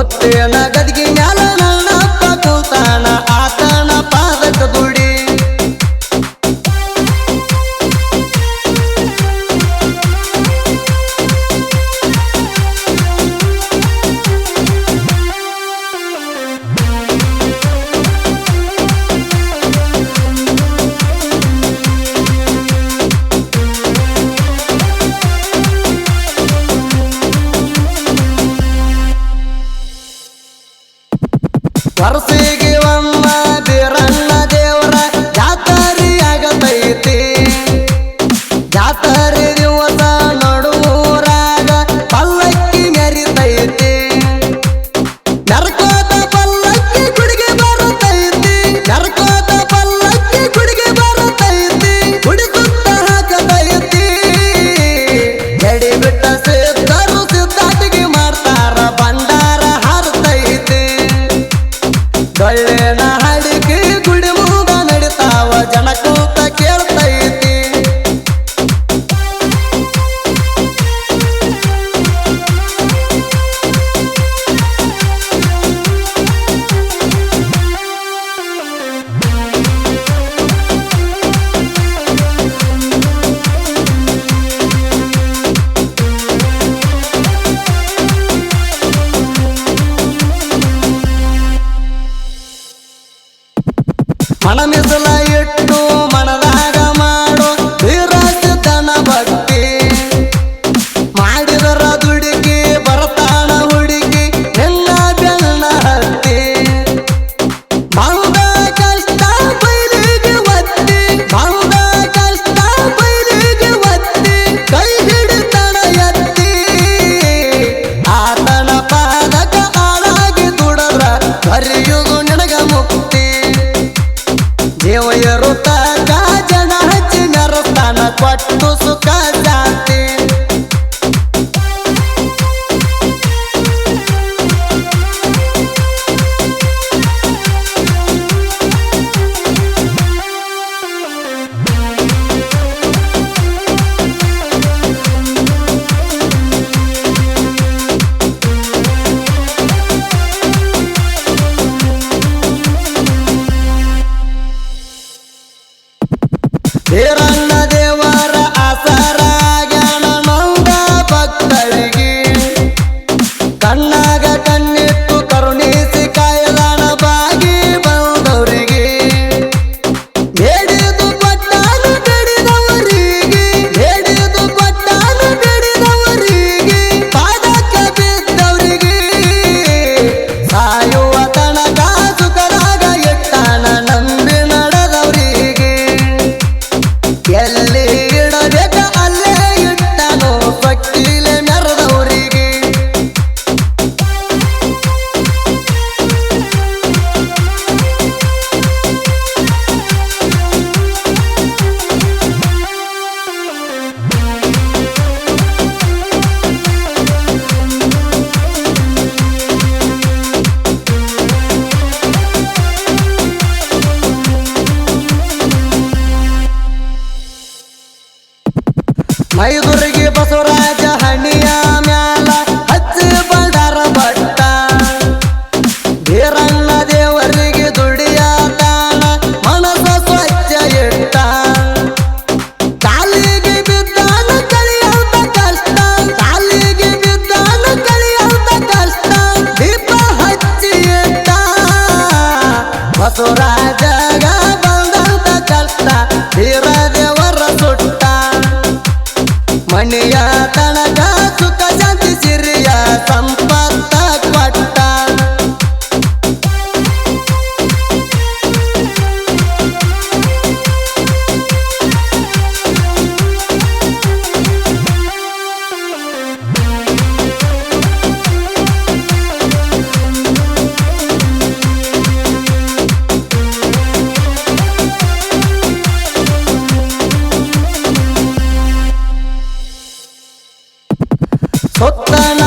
ಗೊತ್ತೇನ ಸರಸಿಗೆ ಒಮ್ಮ ಬೀರಣ್ಣ ದೇವರ ಜಾತರಿ ಆಗತೈತಿ ಜಾತರಿ i Fala mesa lá. Eran জানে ಸುತ್ತ